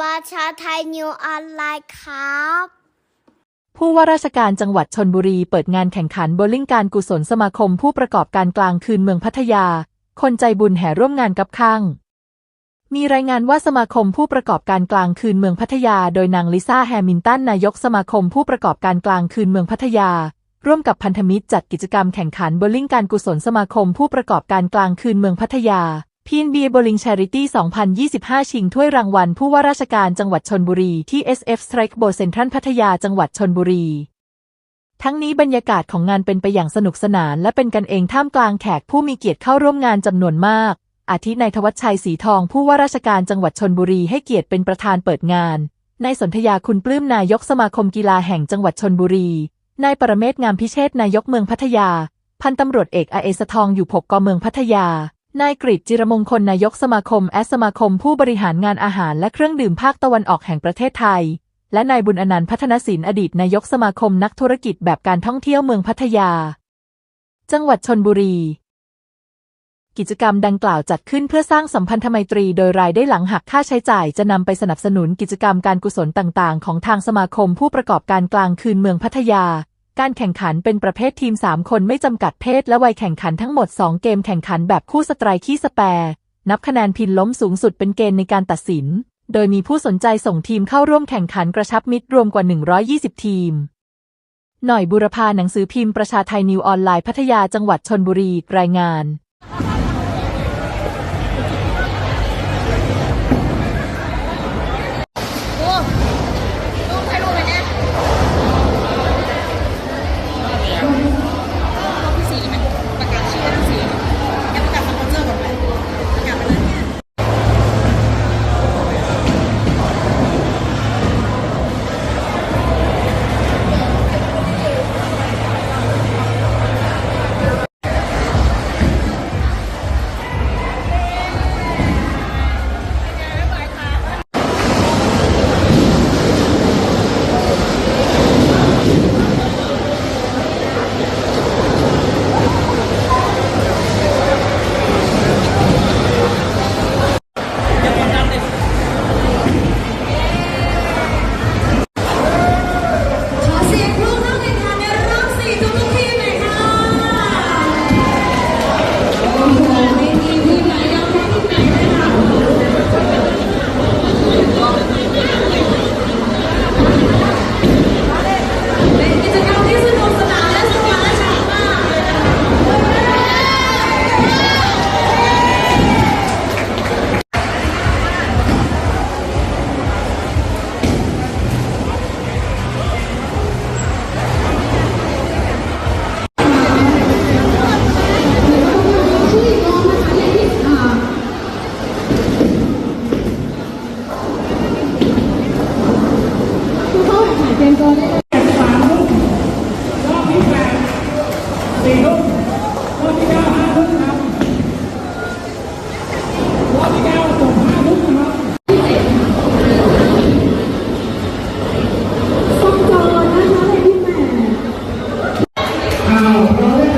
ประชาไทยนิวออนไลน์ครับ ผู้ว่าราชการจังหวัดชนบุรีเปิดงานแข่งขันโบลิ่งการกุศลสมาคมผู้ประกอบการกลางคืนเมืองพัทยา คนใจบุญแห่ร่วมงานกับข้างมีรายงานว่าสมาคมผู้ประกอบการกลางคืนเมืองพัทยา โดยนางลิซ่าแฮมิลตันนายกสมาคมผู้ประกอบการกลางคืนเมืองพัทยา ร่วมกับพันธมิตรจัดกิจกรรมแข่งขันโบลิ่งการกุศลสมาคมผู้ประกอบการกลางคืนเมืองพัทยา พีนบีโบลิงชาริตี้ 2025 ชิงถ้วยรางวัลผู้ว่าราชการจังหวัดชนบุรีที่ SF Strike b o เซ็นทรัลพัทยาจังหวัดชนบุรี ทั้งนี้บรรยากาศของงานเป็นไปอย่างสนุกสนาน และเป็นกันเองท่ามกลางแขกผู้มีเกียรติเข้าร่วมงานจำนวนมาก อาทินายทวัชชัยสีทองผู้ว่าราชการจังหวัดชนบุรีให้เกียรติเป็นประธานเปิดงานนายสนธยาคุณปลื้มนายกสมาคมกีฬาแห่งจังหวัดชนบุรี นายปรเมศงามพิเชษนายกเมืองพัทยา พันตำรวจเอกอาเอสทองอยู่ผกกเมืองพัทยา นายกริจิรมงคลนายกสมาคมแอสสมาคมผู้บริหารงานอาหารและเครื่องดื่มภาคตะวันออกแห่งประเทศไทย และนายบุญอนันต์พัฒนศิลป์อดีตนายกสมาคมนักธุรกิจแบบการท่องเที่ยวเมืองพัทยา จังหวัดชนบุรี กิจกรรมดังกล่าวจัดขึ้นเพื่อสร้างสัมพันธไมตรีโดยรายได้หลังหักค่าใช้จ่ายจะนำไปสนับสนุนกิจกรรมการกุศลต่าง ๆ ของทางสมาคมผู้ประกอบการกลางคืนเมืองพัทยา การแข่งขันเป็นประเภททีม 3 คนไม่จำกัดเพศและวัยแข่งขันทั้งหมด 2 เกมแข่งขันแบบคู่สไตร์ขี้สแปร นับคะแนนพินล้มสูงสุดเป็นเกณฑ์ในการตัดสิน โดยมีผู้สนใจส่งทีมเข้าร่วมแข่งขันกระชับมิตรรวมกว่า 120 ทีม หน่อยบุรพาหนังสือพิมพ์ประชาไทยนิวออนไลน์พัทยาจังหวัดชนบุรีรายงาน Amen.